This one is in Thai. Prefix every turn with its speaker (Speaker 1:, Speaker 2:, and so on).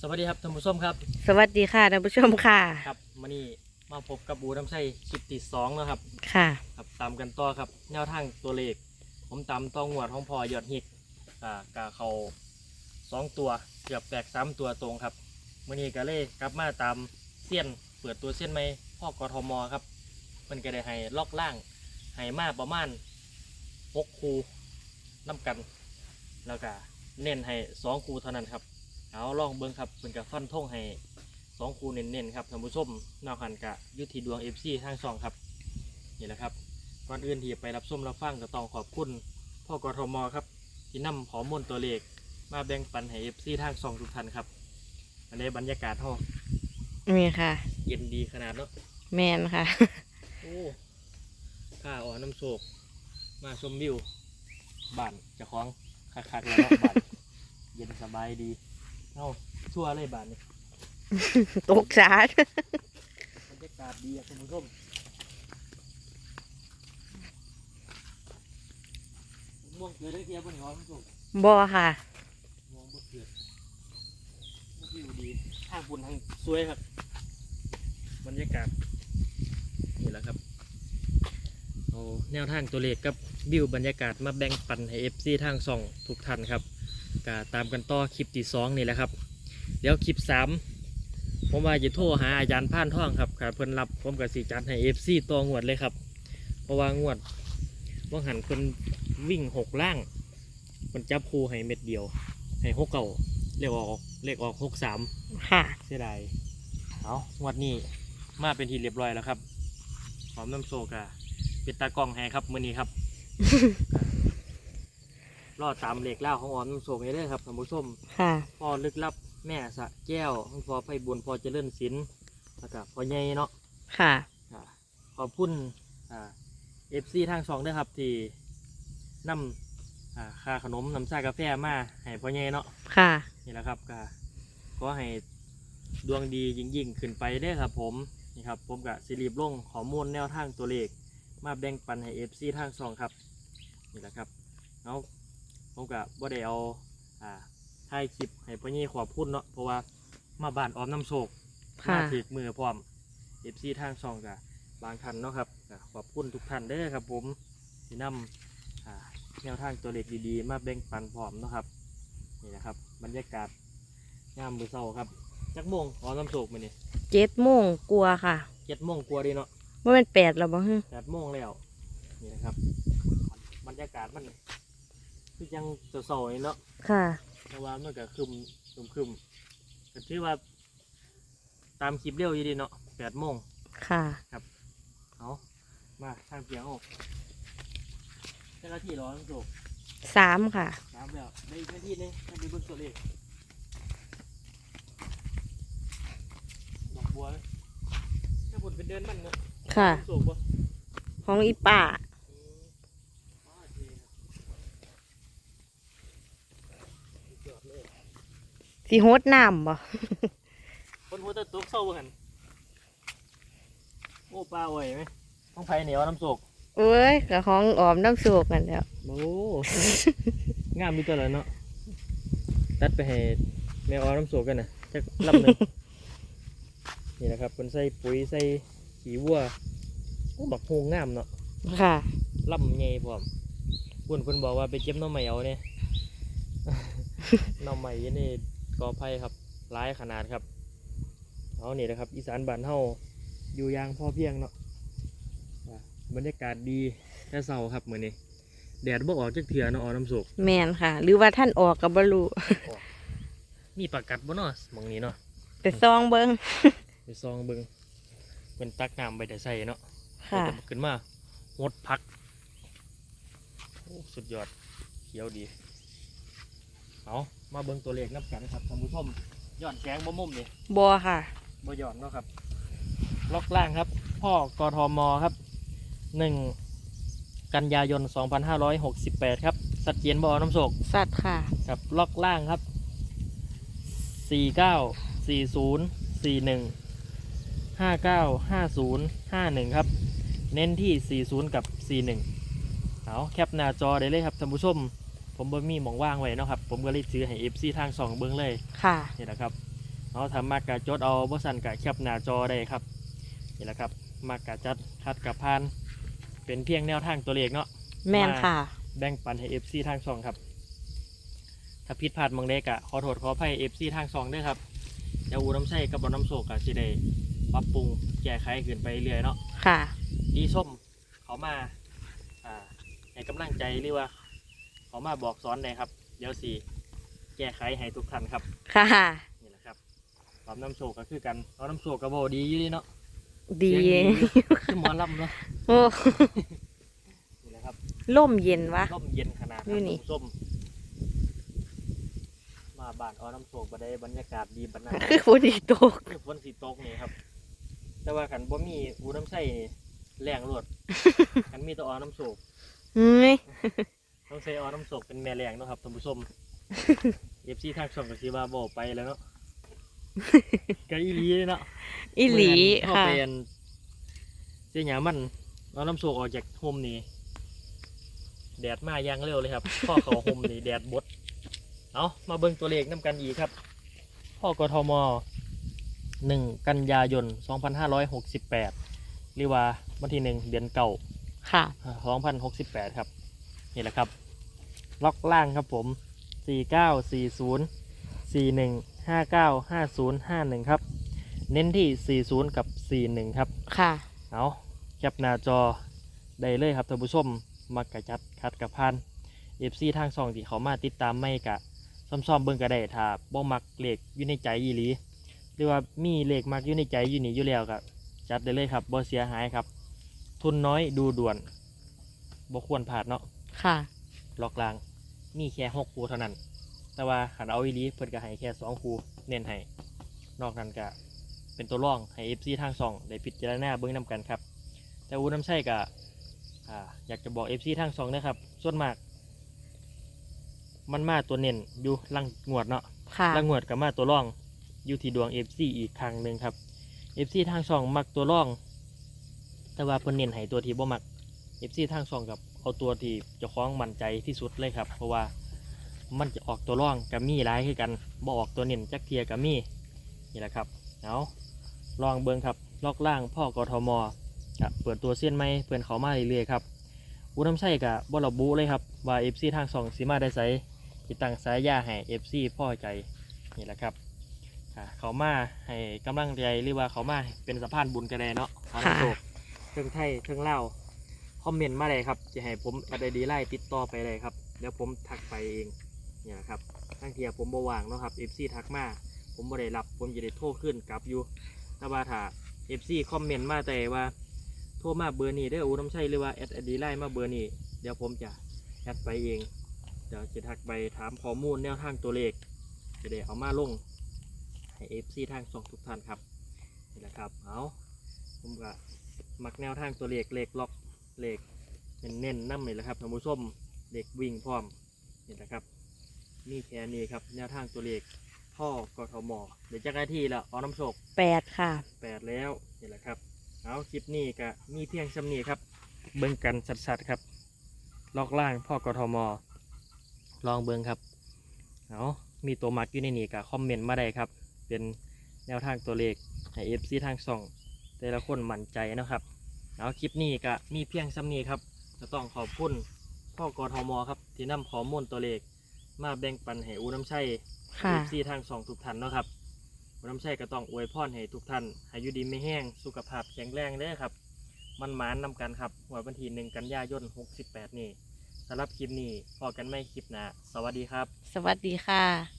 Speaker 1: สวัสดีครับท่านผู้ชมครับ
Speaker 2: สวัสดีค่ะท่านผู้ชมค่ะ
Speaker 1: ครับวันนี้มาพบกับบูน้ำใส่คลิปที่สองแล้วครับ
Speaker 2: ค่ะ
Speaker 1: ครับตามกันต่อครับแนวทางตัวเลข ผมตามต้องหวดของพอยอดฮิกอ่ากาเขาสองตัวเกือบแตกสามตัวตรงครับวันนี้ก็เลยกลับมาตามเส้ยนเปิดตัวเส้ยนไหมพ่อกทมครับมันก็ได้ให้ล็อกล่างให้มาประมาณหกคูน้ำกัน แล้วก็เน้นให้สองคูเท่านั้นครับ เอาลองเบิ้งครับเป็นกับฟันท่งให้สองคูเน้นๆครับท่านผู้ชมนอกหันกะยุทธีดวงเอฟซีทางสองครับนี่แหละครับก่อนอื่นที่จะไปรับส้มรับฟังก็ต้องขอบคุณพ่อกทมครับ ที่นำข้อมูลตัวเลขมาแบ่งปันให้เอฟซีทางสองทุกท่านครับอันนี้บรรยากาศห้อง
Speaker 2: นี่ค่ะ
Speaker 1: เย็นดีขนาดเนาะ
Speaker 2: แมนค่ะ
Speaker 1: โอ้ข้าอ่อนน้ำโศกมาชมวิวบ้านเจะคล้าของคักๆแล้วเนาะบ้านเย็นสบายดี เอ้าทั่วเลยบ้านนี้
Speaker 2: ตกสาด
Speaker 1: บรรยากาศดีอะคุณผู้ชมม่วงเกลือได้เทียบบนหัวคุณผู้ชม
Speaker 2: บอค่ะ
Speaker 1: ม่วงบกเกลือวิวดีทางบุญทางสวยครับ บรรยากาศนี่แหละครับเอาแนวทางตัวเลขกับวิวบรรยากาศมาแบ่งปันให้เอฟซีทางสองทุกท่านครับ ก็ตามกันต่อคลิปที่สองนี่แหละครับ เดี๋ยวคลิปสามผมว่าจะโทรหาอาจารย์พานท่องครับครับเพิ่นรับผมกับสีจัดให้เอฟซีตัวงวดเลยครับ เพราะว่างวดว่างหันเพิ่นวิ่งหกล่างเพิ่นจับคู่ให้เม็ดเดียว ให้หกเก่าเลขออกเลขออกหกสาม
Speaker 2: ค่ะ
Speaker 1: เสียดายเอางวดนี้มาเป็นทีเรียบร้อยแล้วครับหอมน้ำโซกะเป็นตากล้องให้ครับมือนี้ครับ รอดตามเลขเล่าของหอมน้ำโซกให้เด้อครับท่านผู้ชม
Speaker 2: ค่ะ
Speaker 1: พ่อลึกลับแม่สะแก้วพ่อไพบุญพ่อเจริญศิลป์แล้วก็พ่อใหญ่เนาะ
Speaker 2: ค่ะ
Speaker 1: อ่าขอบคุณอ่าเอฟซีทางช่องด้วยครับ ที่นำอ่าค่าขนมน้ำชากาแฟมาให้พ่อใหญ่เนาะ
Speaker 2: ค่ะ
Speaker 1: นี่แหละครับก็ขอให้ดวงดียิ่งยิ่งๆขึ้นไปเด้อครับผมนี่ครับผมกับสิริบลงข้อมูลแนวทางตัวเลข มาแบ่งปันให้เอฟซีทางช่องครับ นี่แหละครับเอา ผมกับบ่ได้เอาอ่าถ่ายคลิปให้พ่อใหญ่ขอบคุณเนาะเพราะว่ามาบ้านออมน้ำโศก
Speaker 2: ค่ะ
Speaker 1: มาถึกมือพร้อมเอฟซีทางช่องกับบางท่านเนาะครับก็ขอบคุณทุกท่านเด้อครับ ผมที่นำอ่าแนวทางตัวเลขดีๆ มาแบ่งปันพร้อมเนาะครับนี่นะครับ บรรยากาศยามมือเช้าครับจักโมงออมน้ำโศกมานี่
Speaker 2: เจ็ดโมงกลัวค่ะ
Speaker 1: เจ็ดโมงกว่าดีเนาะ
Speaker 2: ว่าเป็นแปดแล้วบ้าง
Speaker 1: แปดโมงแล้วนี่นะครับ บรรยากาศมัน คือยังเศร้าๆนี่เนาะ
Speaker 2: ค่ะ
Speaker 1: เพราะว่ามันก็คึมคึมคึมก็ถือว่า ตามคลิปเร็วอยู่ดีเนาะแปดโมง
Speaker 2: ค่ะ
Speaker 1: เอามาทางเพียงเอาเจ้าหน้าที่รอน้ำโศก
Speaker 2: สามค่ะ
Speaker 1: น้ำแล้วในพื้นที่หนึงให้ดูเบนตัวเลขดอกบัวนะถ้าผลเป็นเดือนมันเนาะ
Speaker 2: ค่ะ
Speaker 1: น้ำโศกบ่
Speaker 2: ของอีป่า
Speaker 1: อืมอ๋อโอเคครับสุดยอดเลย
Speaker 2: สีโฮดน้ำบ่
Speaker 1: คนหัวตะตุกเศร้าบ่หันโอ้ปลาอ่อยไหมต้องไผ่เหนียวน้ำโศก
Speaker 2: เอ้ยกับของออมน้ำสูกกันแล้ว
Speaker 1: โอ้งามมีตัวเลยเนาะตัดไปให้แมวเอาน้ำโศกกันนะจักลำหนึ่งนี่นะครับเป็นใส่ปุ๋ยใส่ขี้วัวโอ้บักโฮงงามเนาะ
Speaker 2: ค่ะ
Speaker 1: ลำใหญ่พร้อมบุญเพิ่นบอกว่าไปเก็บหน้องใหม่เอาเนี่ยหน้องใหม่ยี่นี่ กอไผ่ครับร้ายขนาดครับเอานี่นะครับ อีสานบ้านเฮาอยู่อย่างพอเพียงเนาะอะบรรยากาศดีแค่เศร้าครับมื้อนี้แดดบ่ออกจักเถื่อเนาะเอาน้ำโศก
Speaker 2: แมนค่ะ หรือว่าท่านออกกับบรู
Speaker 1: มีประกัดบ่เนาะหมองนี้เนาะ
Speaker 2: ไปซองเบิง
Speaker 1: ไปซองเบิ่งเป็นตักน้ำไปแต่ใส่เนาะ
Speaker 2: ค่ะ
Speaker 1: แต่ขึ้นมาหดพักโอ้สุดยอดเขียวดี เอามาเบิ่งตัวเลขนับกันครับท่านผู้ชมย้อนแสงบ่มุมนี่
Speaker 2: บัวค่ะ
Speaker 1: บ่ย้อนเนาะครับ ล็อกล่างครับ พ่อกทมครับหนึ่งกันยายน 2568 ครับ สัดเจนบ่อน้ำโศก
Speaker 2: สัตว์ค่ะ
Speaker 1: กับล็อกล่างครับสี่เก้าสี่ศูนย์สี่หนึ่งห้าเก้าห้าศูนย์ห้าหนึ่งครับ เน้นที่สี่ศูนย์กับสี่หนึ่งเอาแคปหน้าจอได้เลยครับท่านผู้ชม ผมบ่มีหมองว่างไว้เนาะครับ ผมก็เลยซื้อให้เอฟซีทางสองเบิ้งเลย
Speaker 2: ค่ะ
Speaker 1: นี่แหละครับเอาทำมากกะจดเอาบ่สั่นกะแคปหน้าจอได้ครับนี่แหละครับมากกะจัดคัดกับพาน เป็นเพียงแนวทางตัวเลขเนาะ
Speaker 2: แม่นค่ะ
Speaker 1: แบ่งปันให้ FC ทางช่องครับ ถ้าผิดพลาดบางเล็กอะขอโทษขออภัย FC ทางช่องด้วยครับเดี๋ยวอูน้ำใส่กับบอน้ำโศกอะสิได้ปรับปรุงแก้ไขขึ้นไปเรื่อยเนาะ
Speaker 2: ค่ะ
Speaker 1: ดีส้มเขามาอ่าให้กำลังใจหรือว่า เขามาบอกสอนได้ครับเดี๋ยวสิแก้ไขให้ทุกท่านครับ
Speaker 2: ค่ะ
Speaker 1: นี่แหละครับความน้ำโศกก็คือกันเอาน้ำโศกกระโบดีอยู่ดีเนาะ
Speaker 2: ดี
Speaker 1: เสียงคือหมอลำเนาะ
Speaker 2: โอ้
Speaker 1: นี่แหละครับ
Speaker 2: ล่มเย็นวะ
Speaker 1: ร่มเย็นขนาด
Speaker 2: อยู่นี่
Speaker 1: ส้มมาบ้านเอาน้ำโศกมาได้บรรยากาศดีบรรณา
Speaker 2: คือฝนอีกตก
Speaker 1: คือฝนสีตกนี่ครับ แต่ว่าขันบ่มีอูน้ำใส่นี่แรงรวด ขันมีแตัวออน้ำโศก
Speaker 2: เฮ้ย
Speaker 1: ต้องใส่ออน้ำโศกเป็นแม่แรงเนาะครับท่านผู้ชมเอฟซีทางช่องก็สิว่าบ่ไปแล้วเนาะก็อีหลีเนาะ
Speaker 2: อีหลี
Speaker 1: เข้า
Speaker 2: ค่ะ
Speaker 1: เป็นเสียหยามันเอาน้ำโศกออกจากโฮมนี่แดดมาอย่างเร็วเลยครับ พ่อเขาโฮมนี่แดดบดเอามาเบิ่งตัวเลขน้ำกันอีกครับ พ่อกทมหนึ่งกันยายน2568หรือว่าวันที่หนึ่งเดือนเก่า
Speaker 2: ค่ะ
Speaker 1: 2068ครับ นี่แหละครับ ล็อกล่างครับผม 4940 41 59 50 51 ครับ เน้นที่ 40 กับ 41 ครับ
Speaker 2: ค่ะ
Speaker 1: เอาแคปหน้าจอได้เลยครับท่านผู้ชมมักกะจัดคัดกับพันเอฟซีทางซองที่เขามาติดตามไม่กะซ่อมๆเบิ่งก็ได้ถ้าบ่มักเลขอยู่ในใจอีหลีหรือว่ามีเลขมักอยู่ในใจอยู่นี่อยู่แล้วก็จัดได้เลยครับบ่เสียหายครับ ทุนน้อยดูด่วนบ่ควรพลาดเนาะ
Speaker 2: ค่ะ
Speaker 1: ล็อกลาง มีแค่หกคูเท่านั้น แต่ว่าขันเอาอีหลีเพิ่นก็ให้แค่สองคูเน้นให้ นอกนั้นก็เป็นตัวร่องให้ FC ทางซองได้พิจารณาเบิ่งนํกันครับ แต่อูน้ำใช่ก็อ่าอยากจะบอก FC ทางซองนะครับ ส่วนมาก มันมาตัวเน้นอยู่ลังงวดเนาะ
Speaker 2: ค่ะ
Speaker 1: ลังงวดกับมาตัวร่องอยู่ที่ดวง FC อีกครั้งหนึ่งครับ FC ทางซองมักตัวร่อง แต่ว่าเพิ่นเน้นให้ตัวที่บ่มัก FC ทางซองกับ เอาตัวที่เจ้าของมั่นใจที่สุดเลยครับ เพราะว่ามันจะออกตัวร่องกับมีร้ายคือกันบ่ออกตัวเน้นจักเทียกับมีนี่แหละครับเอาลองเบิ่งครับลอกล่างพ่อกทมจะเปิดตัวเส้นไหมเพื่อนเขามาเรื่อยๆครับอุน้ำใช่กับบระบุเลยครับว่า FC ทางซองสีมาได้ไสติดตั้งสายยาให้ FC พ่อใจนี่แหละครับอ่าเขามาให้กำลังใจหรือว่าเขามาเป็นสะพานบุญกันเลยเนาะขอน้ำโชคเครื่องไทยเครื่องเล่าว คอมเมนต์มาเลยครับจะให้ผมแอดไอดีไล่ติดต่อไปเลยครับเดี๋ยวผมทักไปเองเนี่ยครับทั้งเทียผมบว่างเนาะครับ FC ทักมาผมบ่ได้รับผมจะได้โทรขึ้นกลับอยู่แต่ว่าถ้า FC คอมเมนต์มาแต่ว่าโทรมาเบอร์นี้ได้ออูน้ำใช่หรือว่าแอดไอดีไล่มาเบอร์นี้เดี๋ยวผมจะแอดไปเองเดี๋ยวจะทักไปถามข้อมูลแนวทางตัวเลขจะได้เอามาลงให้ FC ทางส่งทุกท่านครับนี่แหละครับเอาผมก็มักแนวทางตัวเลขเลขล็อก เลขเน้นๆนั่เลยแหละครับท่านผู้ชมเลขวิ่งพร้อมนี่แหละครับนี่แค่นี้ครับแนวทางตัวเลขพ่อกทมเดี๋ยวจะได้ที่แล้วเอาน้ำโชค
Speaker 2: แปดค่ะ
Speaker 1: แปดแล้วนี่แหละครับเอาคลิปนี้ก็มีเพียงชำนี้ครับ เบิ่งกันสัดๆครับล็อกล่างพ่อกทมลองเบิ่งครับเอามีตัวมักอยู่ในนี้ก็คอมเมนต์มาได้ครับ เป็นแนวทางตัวเลขให้เอฟซีทางส่องแต่ละคนมั่นใจนะครับ เอาคลิปนี้ก็มีเพียงซ้ำนี้ครับจะต้องขอบคุณพ่อกทมครับ ที่นำข้อมูลตัวเลข มาแบ่งปันให้อูน้ำชัย
Speaker 2: ค่ะ
Speaker 1: เอฟซีทางสองทุกท่านเนาะครับอูน้ำชัยก็ต้องอวยพรให้ทุกท่านให้อยู่ดีไม่แห้งสุขภาพแข็งแรงเด้อครับ มันหมานนำกันครับวันที่หนึ่งกันยายน68 นี่สำหรับคลิปนี้พอกันไม่คลิปหนะสวัสดีครับ
Speaker 2: สวัสดีค่ะ